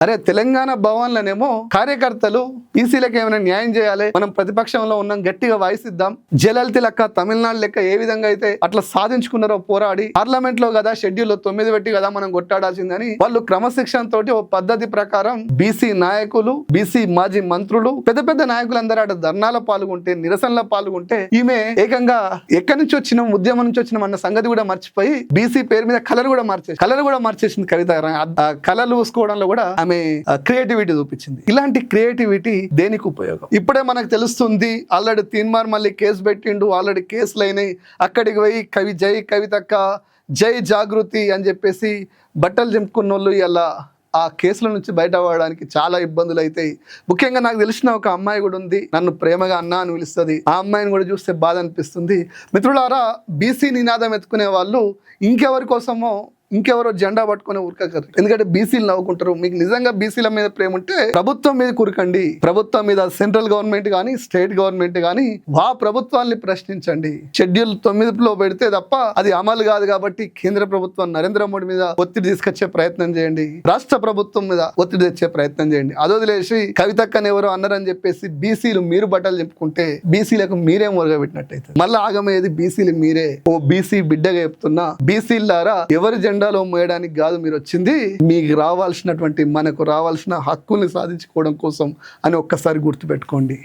అరే తెలంగాణ భవన్లనేమో కార్యకర్తలు బీసీలకు ఏమైనా న్యాయం చేయాలి మనం ప్రతిపక్షంలో ఉన్నాం గట్టిగా వాయిసిద్దాం జలలిత లెక్క తమిళనాడు లెక్క ఏ విధంగా అయితే అట్లా సాధించుకున్నారో పోరాడి పార్లమెంట్లో కదా షెడ్యూల్ తొమ్మిది పెట్టి కదా మనం కొట్టాడాల్సిందని వాళ్ళు క్రమశిక్షణ తోటి ఓ పద్ధతి ప్రకారం బీసీ నాయకులు బీసీ మాజీ మంత్రులు పెద్ద పెద్ద నాయకులందరూ అటు ధర్నాలో పాల్గొంటే నిరసనలో పాల్గొంటే ఈమె ఏకంగా ఎక్కడి నుంచి వచ్చినాం ఉద్యమం నుంచి వచ్చినాం అన్న సంగతి కూడా మర్చిపోయి బీసీ పేరు మీద కలర్ కూడా మార్చేసి కలర్ కూడా మార్చేసింది కవిత కలర్ చూసుకోవడంలో కూడా ఆమె క్రియేటివిటీ చూపించింది. ఇలాంటి క్రియేటివిటీ దేనికి ఉపయోగం? ఇప్పుడే మనకు తెలుస్తుంది ఆల్రెడీ తీన్మార్ మళ్ళీ కేసు పెట్టిండు ఆల్రెడీ కేసులు అయినాయి. అక్కడికి పోయి కవి జై కవితక్క జై జాగృతి అని చెప్పేసి బట్టలు చింపుకున్న వాళ్ళు ఇలా ఆ కేసుల నుంచి బయటపడడానికి చాలా ఇబ్బందులు అవుతాయి ముఖ్యంగా నాకు తెలిసిన ఒక అమ్మాయి కూడా ఉంది. నన్ను ప్రేమగా అన్న అని పిలుస్తుంది. ఆ అమ్మాయిని కూడా చూస్తే బాధ అనిపిస్తుంది. మిత్రులారా బీసీ నినాదం ఎత్తుకునే వాళ్ళు ఇంకెవరి కోసమో ఇంకెవరో జెండా పట్టుకునే ఉరకకరు ఎందుకంటే బీసీలు నవ్వుకుంటారు. మీకు నిజంగా బీసీల మీద ప్రేమ ఉంటే ప్రభుత్వం మీద కురకండి. ప్రభుత్వం మీద సెంట్రల్ గవర్నమెంట్ కానీ స్టేట్ గవర్నమెంట్ కానీ వా ప్రభుత్వాన్ని ప్రశ్నించండి. షెడ్యూల్ తొమ్మిదిలో పెడితే తప్ప అది అమలు కాదు కాబట్టి కేంద్ర ప్రభుత్వం నరేంద్ర మోడీ మీద ఒత్తిడి తీసుకొచ్చే ప్రయత్నం చేయండి. రాష్ట్ర ప్రభుత్వం మీద ఒత్తిడి తెచ్చే ప్రయత్నం చేయండి. అది వదిలేసి కవితక్కని ఎవరో అన్నారని చెప్పేసి బీసీలు మీరు బట్టలు చెప్పుకుంటే బీసీలకు మీరే మొరగబెట్టినట్టయితే మళ్ళీ ఆగమయ్యేది బీసీలు మీరే. ఓ బీసీ బిడ్డగా చెప్తున్నా బీసీలారా ఎవరి జెండాలో మోయడానికి కాదు మీరు వచ్చింది. మీకు రావాల్సినటువంటి మనకు రావాల్సిన హక్కుల్ని సాధించుకోవడం కోసం అని ఒక్కసారి గుర్తుపెట్టుకోండి.